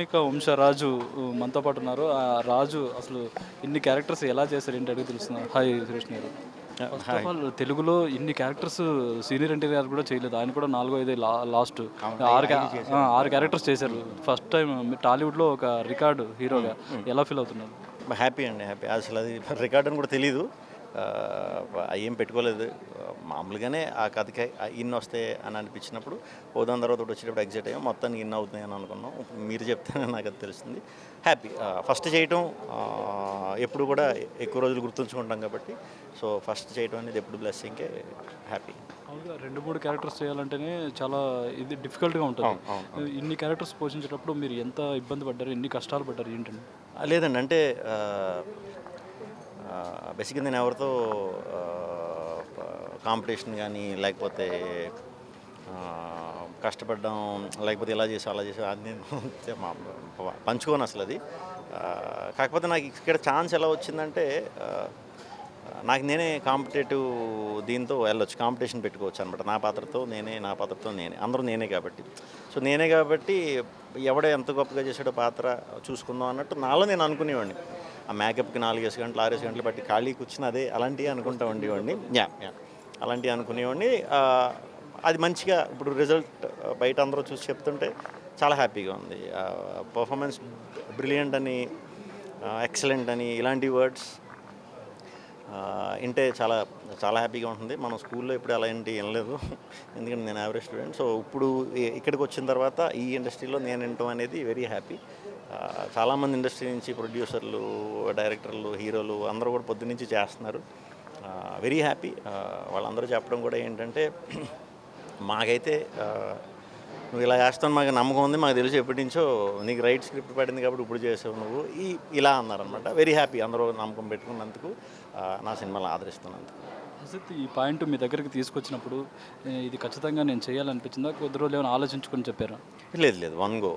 ఇక వంశరాజు మనతో పాటు ఉన్నారు. ఆ రాజు అసలు ఇన్ని క్యారెక్టర్స్ ఎలా చేశారు ఏంటి అడిగి తెలుస్తున్నారు హాయ్ సురేష్ గారు. ఫస్ట్ ఆఫ్ ఆల్ తెలుగులో ఇన్ని క్యారెక్టర్స్ సీనియర్ ఎన్టీఆర్ గారు కూడా చేయలేదు. ఆయన కూడా నాలుగో ఐదు లాస్ట్. ఆరు ఆరు క్యారెక్టర్స్ చేశారు. ఫస్ట్ టైం టాలీవుడ్లో ఒక రికార్డు హీరోగా ఎలా ఫీల్ అవుతున్నారు? హ్యాపీ అండి హ్యాపీ. అసలు అది రికార్డ్ అని కూడా తెలీదు. ఆ, ఏం పెట్టుకోలేదు. మామూలుగానే ఆ కథకి ఇన్ వస్తాయి అని అనిపించినప్పుడు ఓదాన్ తర్వాత ఒకటి వచ్చేటప్పుడు ఎగ్జైట్ అయ్యాం. మొత్తానికి ఇన్ అవుతున్నాయి అని అనుకున్నాం. మీరు చెప్తేనే నాకు అది తెలుస్తుంది. హ్యాపీ ఫస్ట్ చేయటం ఎప్పుడు కూడా ఎక్కువ రోజులు గుర్తుంచుకుంటాం కాబట్టి. సో ఫస్ట్ చేయటం అనేది ఎప్పుడు బ్లెస్సింగ్కే హ్యాపీ రెండు మూడు క్యారెక్టర్స్ చేయాలంటేనే చాలా ఇది డిఫికల్ట్గా ఉంటుంది. ఇన్ని క్యారెక్టర్స్ పోషించేటప్పుడు మీరు ఎంత ఇబ్బంది పడ్డారు ఎన్ని కష్టాలు పడ్డారు ఏంటండి? లేదండి. అంటే బేసిక్గా నేను ఎవరితో కాంపిటీషన్ కానీ లేకపోతే కష్టపడడం లేకపోతే ఇలా చేసి అలా చేసి అది నేను పంచుకోను అసలు అది. కాకపోతే నాకు ఇక్కడ ఛాన్స్ ఎలా వచ్చిందంటే నాకు నేనే కాంపిటేటివ్ దీంతో వెళ్ళొచ్చు కాంపిటీషన్ పెట్టుకోవచ్చు అనమాట నా పాత్రతో నేనే నా పాత్రతో నేనే. అందరూ నేనే కాబట్టి. సో నేనే కాబట్టి ఎవడ ఎంత గొప్పగా చేసాడో పాత్ర చూసుకుందాం అన్నట్టు నాలో నేను అనుకునేవాడిని. ఆ మేకప్కి నాలుగేసి గంటలు ఆరేసి గంటలు బట్టి ఖాళీ కూర్చుని అదే అలాంటివి అనుకుంటా ఉండేవాడిని. Yeah yeah. అలాంటివి అనుకునేవాడిని. అది మంచిగా ఇప్పుడు రిజల్ట్ బయట అందరూ చూసి చెప్తుంటే చాలా హ్యాపీగా ఉంది. పర్ఫార్మెన్స్ బ్రిలియంట్ అని ఎక్సలెంట్ అని ఇలాంటి వర్డ్స్ వింటే చాలా చాలా హ్యాపీగా ఉంటుంది. మనం స్కూల్లో ఇప్పుడు అలాంటి వినలేదు. ఎందుకంటే నేను యావరేజ్ స్టూడెంట్. సో ఇప్పుడు ఇక్కడికి వచ్చిన తర్వాత ఈ ఇండస్ట్రీలో నేను వినటం అనేది వెరీ హ్యాపీ. చాలామంది ఇండస్ట్రీ నుంచి ప్రొడ్యూసర్లు డైరెక్టర్లు హీరోలు అందరూ కూడా పొద్దున్నుంచి చేస్తున్నారు. వెరీ హ్యాపీ వాళ్ళందరూ చెప్పడం కూడా ఏంటంటే మాకైతే నువ్వు ఇలా చేస్తాను మాకు నమ్మకం ఉంది మాకు తెలిసి ఎప్పటి నుంచో నీకు రైట్ స్క్రిప్ట్ పడింది కాబట్టి ఇప్పుడు చేసావు నువ్వు. ఈ ఇలా అన్నారనమాట వెరీ హ్యాపీ అందరూ నమ్మకం పెట్టుకున్నందుకు నా సినిమాలు ఆదరిస్తున్నందుకు. అసలు ఈ పాయింట్ మీ దగ్గరికి తీసుకొచ్చినప్పుడు ఇది ఖచ్చితంగా నేను చేయాలనిపించిందా? కొద్ది రోజులు ఏమైనా ఆలోచించుకొని చెప్పారా? లేదు లేదు. One go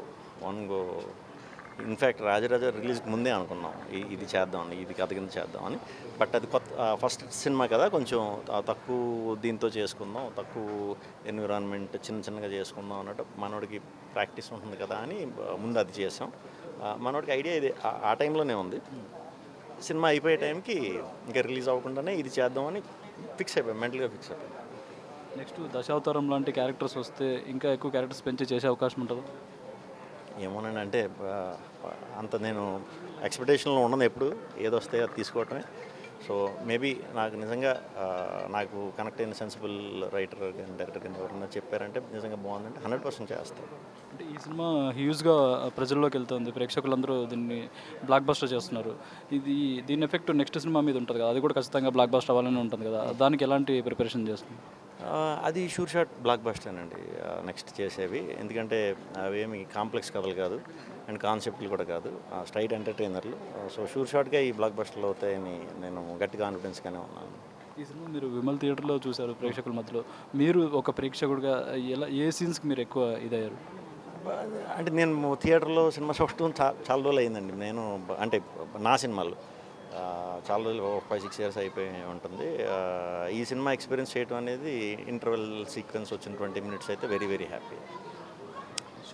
one go in fact Rajaraja రిలీజ్కి ముందే అనుకున్నాం. ఇది చేద్దామని ఇది కథ కింద చేద్దామని. బట్ అది కొత్త ఫస్ట్ సినిమా కదా కొంచెం తక్కువ దీంతో చేసుకుందాం తక్కువ ఎన్విరాన్మెంట్ చిన్న చిన్నగా చేసుకుందాం అన్నట్టు మనోడికి ప్రాక్టీస్ ఉంటుంది కదా అని ముందు అది చేసాం. మనోడికి ఐడియా ఇది ఆ- ఆ టైంలోనే ఉంది. సినిమా అయిపోయే టైంకి ఇంకా రిలీజ్ అవ్వకుండానే ఇది చేద్దామని ఫిక్స్ అయిపోయాం మెంటల్గా ఫిక్స్ అయిపోయాం. నెక్స్ట్ దశావతారం లాంటి క్యారెక్టర్స్ వస్తే ఇంకా ఎక్కువ క్యారెక్టర్స్ పెంచి చేసే అవకాశం ఉంటుందా? ఏమోనండి అంటే అంత నేను ఎక్స్పెక్టేషన్లో ఉండను ఎప్పుడు. ఏది వస్తే అది తీసుకోవటమే. సో మేబీ నాకు నిజంగా నాకు కనెక్ట్ అయిన సెన్సిబుల్ రైటర్ కానీ డైరెక్టర్ కానీ ఎవరన్నా చెప్పారంటే నిజంగా బాగుందంటే హండ్రెడ్ పర్సెంట్ చేస్తాను అంటే ఈ సినిమా హ్యూజ్గా ప్రజల్లోకి వెళ్తుంది. ప్రేక్షకులందరూ దీన్ని బ్లాక్ బస్టర్ చేస్తున్నారు. ఇది దీని ఎఫెక్ట్ నెక్స్ట్ సినిమా మీద ఉంటుంది కదా. అది కూడా ఖచ్చితంగా బ్లాక్ బస్టర్ అవ్వాలని ఉంటుంది కదా. దానికి ఎలాంటి ప్రిపరేషన్ చేస్తుంది అది షూర్ షాట్ బ్లాక్ బస్టర్ అండి నెక్స్ట్ చేసేవి. ఎందుకంటే అవేమి కాంప్లెక్స్ కథలు కాదు అండ్ కాన్సెప్ట్లు కూడా కాదు స్ట్రైట్ ఎంటర్టైనర్లు. సో షూర్ షాట్గా ఈ బ్లాక్ బస్టర్లు అవుతాయని నేను గట్టి కాన్ఫిడెన్స్గానే ఉన్నాను. ఈ సినిమా మీరు విమల్ థియేటర్లో చూశారు ప్రేక్షకుల మధ్యలో. మీరు ఒక ప్రేక్షకుడిగా ఎలా ఏ సీన్స్కి మీరు ఎక్కువ ఇదయ్యారు? అంటే నేను థియేటర్లో సినిమా చూడటం చా చాలా రోజులు అయిందండి నేను అంటే నా సినిమాలు. చాలా రోజులు ఫైవ్ సిక్స్ ఇయర్స్ అయిపోయి ఉంటుంది. ఈ సినిమా ఎక్స్పీరియన్స్ చేయడం అనేది ఇంటర్వెల్ సీక్వెన్స్ వచ్చిన ట్వంటీ మినిట్స్ అయితే very very happy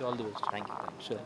all the best thank you